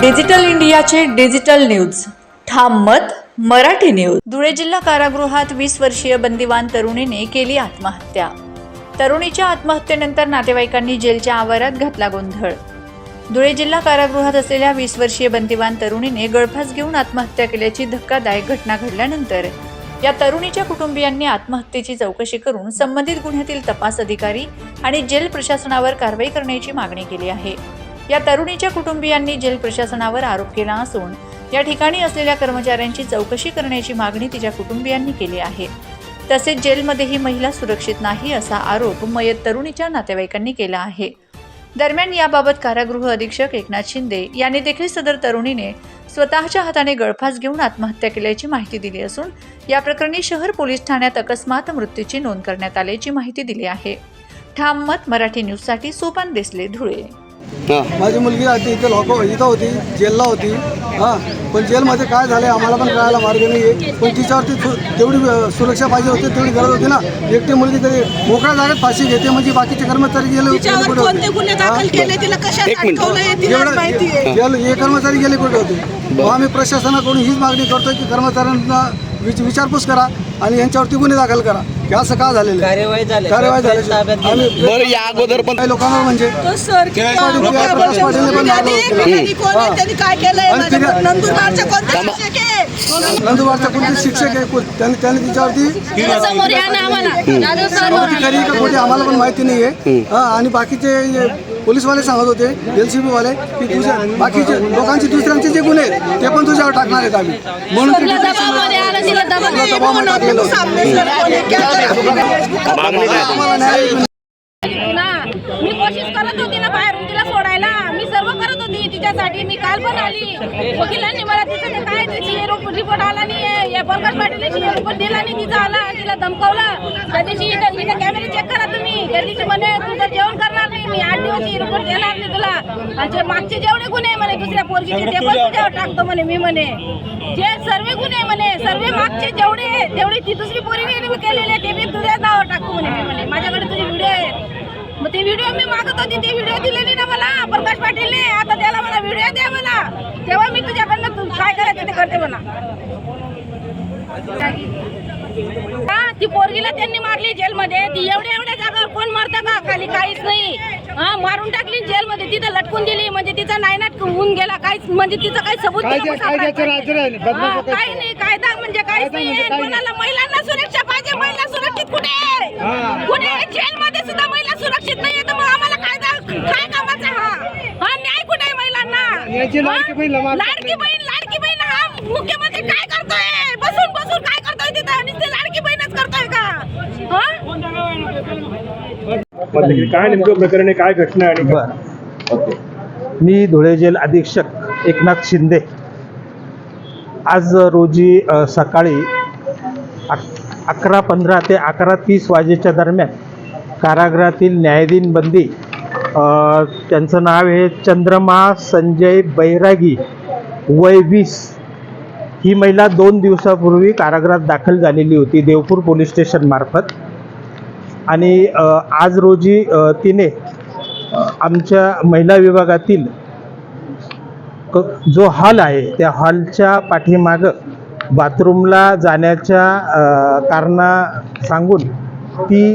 Digital इंडियाचे digital news. ठाम मत मराठी न्यूज. धुळे जिल्हा कारागृहात वीस वर्षीय बंदिवान तरुणीने केली आत्महत्या. तरुणीच्या आत्महत्येनंतर नातेवाईकांनी जेलच्या आवारात घातला गोंधळ. धुळे जिल्हा कारागृहात असलेल्या वीस वर्षीय बंदिवान तरुणीने गळफास घेऊन आत्महत्या केल्याची धक्कादायक घटना घडल्यानंतर या तरुणीच्या कुटुंबियांनी आत्महत्येची चौकशी करून संबंधित गुन्ह्यातील तपास अधिकारी आणि जेल प्रशासनावर कारवाई करण्याची मागणी केली आहे. या तरुणीच्या कुटुंबियांनी जेल प्रशासनावर आरोप केला असून या ठिकाणी असलेल्या कर्मचाऱ्यांची चौकशी करण्याची मागणी तिच्या कुटुंबियांनी केली आहे. तसेच जेलमध्ये ही महिला सुरक्षित नाही असा आरोप मयत तरुणीच्या नातेवाईकांनी केला आहे. दरम्यान याबाबत कारागृह अधीक्षक एकनाथ शिंदे यांनी देखील सदर तरुणीने स्वतःच्या हाताने गळफास घेऊन आत्महत्या केल्याची माहिती दिली असून या प्रकरणी शहर पोलीस ठाण्यात अकस्मात मृत्यूची नोंद करण्यात आल्याची माहिती दिली आहे. ठाम मत मराठी न्यूजसाठी सोपान देसले धुळे. माझी मुलगी आधी इथं लॉक इथं होती जेलला होती. हां. पण जेलमध्ये काय झालं आम्हाला पण कळायला मार्ग नाही आहे पण तिच्यावरती तेवढी सुरक्षा पाहिजे होती तेवढी गरज होती ना. एकटी मुलगी तरी मोकळ्या जागेत फाशी घेते म्हणजे बाकीचे कर्मचारी गेले कुठे हे? कर्मचारी गेले कुठे होते? मग आम्ही प्रशासनाकडून हीच मागणी करतोय की कर्मचाऱ्यांना विच- विचारपूस करा आणि यांच्यावरती गुन्हे दाखल करा. की असं का झालेलं आहे? कार्यवाही झाली. कार्यवाही झाली. ताब्यात घेतलं. आम्ही बरं या अगोदर पण काही लोकांवर म्हणजे तो सर किती पाटील- मोठा प्रकाश बोलतो. पाटीलने पण त्यांनी- मारलं होतं. त्यांनी कोण आहे? त्यांनी काय केलंय? आणि माझ्या तिने- नंदुरबारच्या कोणत्या शिक्षक आहे? नंदुबारचा कोणते शिक्षक आहे? कोण- त्यांनी त्यांनी तिच्यावरती समोर या ना आम्हाला. का खोटी आम्हाला पण माहिती नाही आहे हा, आणि बाकीचे जे पोलीसवाले सांगत होते एल सी बी वाले की तुझ्या बाकीचे लोकांचे दुसऱ्यांचे जे गुन्हे आहेत, ते पण तुझ्यावर टाकणार आहेत आम्ही. म्हणून ते दबावामध्ये टाकलेलं होतं. आम्हाला न्याय ना. मी कोशिश करत होती ना बाहेरून तिला सोडायला. मी सर्व करत होती तिच्यासाठी. मी काल पण आली. वकिलांनी मला तिचं ते काय रिपोर्ट आला नाही रिपोर्ट दिला नाही तिचा आला. तिला धमकावलं. त्या दिवशी इथं इथं कॅमेरे चेक करा तुम्ही त्या दिवशी म्हणे तुझं जेवण करणार रिपोर्ट देणार नाही तुला. आणि जे मागचे जेवढे गुन्हे आहे म्हणे दुसऱ्या पोरगीचे ते पण तुझ्यावर टाकतो म्हणे मी म्हणे. जे सर्व गुन्हे म्हणे सर्व मागचे जेवढे आहे, तेवढी ती दुसरी पोरी केलेले ते मी तुझ्या नावावर टाकतो म्हणे मी म्हणे. माझ्याकडे तुझे व्हिडिओ आहेत. मग ते व्हिडिओ मी मागत होती ते व्हिडिओ दिलेली ना मला प्रकाश पाटीलने. आता त्याला मला व्हिडिओ द्या मला तेव्हा मी तुझ्याकडनं तू काय करायचं ते करते म्हणा. हा ती पोरगीला त्यांनी मारली जेलमध्ये. ती एवढ्या एवढ्या जागावर कोण मारतं का? खाली काहीच नाही. हा मारून टाकली जेलमध्ये. तिथं लटकून दिली म्हणजे तिचा नायनाट होऊन गेला. काहीच म्हणजे तिचं काही सबूत तिला पाहिजे. हा, काही नाही कायदा म्हणजे काहीच नाही. कोणाला महिलांना सुरक्षा पाहिजे महिला सुरक्षित कुठे आहे? कुठे आहे? जेलमध्ये सुद्धा महिला सुरक्षित नाहीये तर मग आम्हाला कायदा काय कामाचा हा? हा न्याय कुठे आहे महिलांना? हा? लाडकी बहीण लाडकी बहीण हा? मुख्यमंत्री काय करतोय? बसून बसून काय करतोय तिथं? आणि ते लाडकी बहीणच करतोय का? हा? काय नेमकं प्रकरण आहे काय घटना आहे आणि काय? बर. मी धुळे जेल अधीक्षक एकनाथ शिंदे. आज रोजी अ, सकाळी अक अकरा पंधरा ते अकरा तीस वाजेच्या दरम्यान कारागृहातील न्यायाधीन बंदी अ, त्यांचं नाव आहे चंद्रमा संजय बैरागी वय वीस. ही महिला दोन दिवसापूर्वी कारागृहात दाखल झालेली होती देवपूर पोलीस स्टेशन मार्फत आणि आज रोजी तिने आमच्या महिला विभागातील क जो हॉल आहे त्या हॉलच्या पाठीमागं बाथरूमला जाण्याच्या कारणा सांगून ती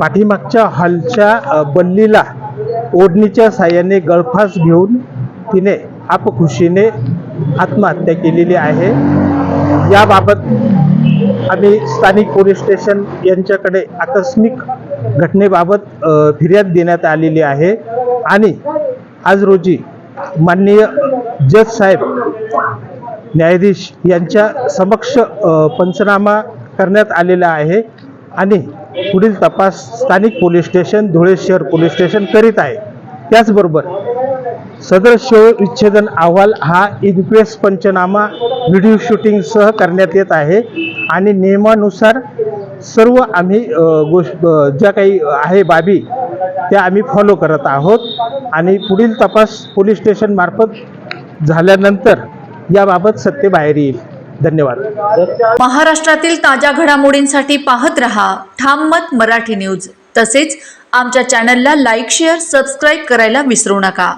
पाठीमागच्या हॉलच्या बल्लीला ओढणीच्या साह्याने गळफास घेऊन तिने आपखुशीने आत्महत्या केलेली आहे. याबाबत आम्ही स्थानिक पोलीस स्टेशन यांच्याकडे आकस्मिक घटनेबाबत फिर्याद देण्यात आलेली आहे. आणि आज रोजी माननीय जज साहेब न्यायाधीश यांच्या समक्ष पंचनामा करण्यात आलेला आहे आणि पुढील तपास स्थानिक पोलीस स्टेशन धुळे शहर पोलीस स्टेशन करीत आहे. त्याचबरोबर सदर शव विच्छेदन अहवाल हा इन्क्वेस्ट पंचनामा व्हिडिओ शूटिंगसह करण्यात येत आहे. आणि नियमानुसार सर्व आम्ही गोष्ट ज्या काही आहे बाबी त्या आम्ही फॉलो करत आहोत. आणि पुढील तपास पोलीस स्टेशनमार्फत झाल्यानंतर याबाबत सत्य बाहेर येईल. धन्यवाद. महाराष्ट्रातील ताज्या घडामोडींसाठी पाहत रहा ठाम मत मराठी न्यूज. तसेच आमच्या चॅनलला लाईक शेअर सबस्क्राईब करायला विसरू नका.